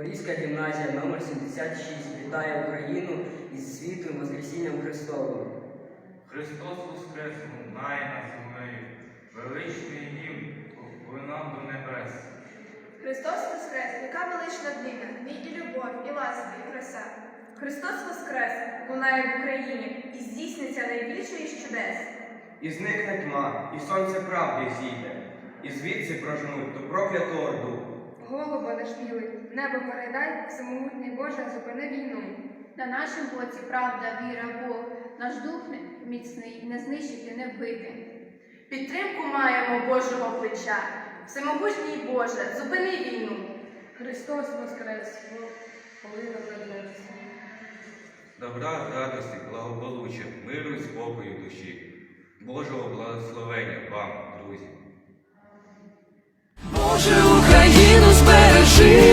Подільська гімназія номер 76 вітає Україну із світлим Воскресінням Христовим. Христос Воскрес лунає над землею, величний гімн лунав до небес. Христос Воскрес, яка велична днина, мій і любов, і ласка, і краса. Христос Воскрес лунає в Україні і здійсниться найбільше із чудес. І зникне тьма, і сонце правди зійде, і звідси проженуть ту прокляту орду. Голубо наш білий, небо передай, всемогутній Боже, зупини війну. На нашому боці правда, віра, Бог, наш дух міцний, не знищити, не вбити. Підтримку маємо Божого плеча. Всемогутній Боже, зупини війну. Христос Воскрес, полина вернеться. Добра, радості, благополуччя, миру і спокою душі. Божого благословення вам, друзі. Боже,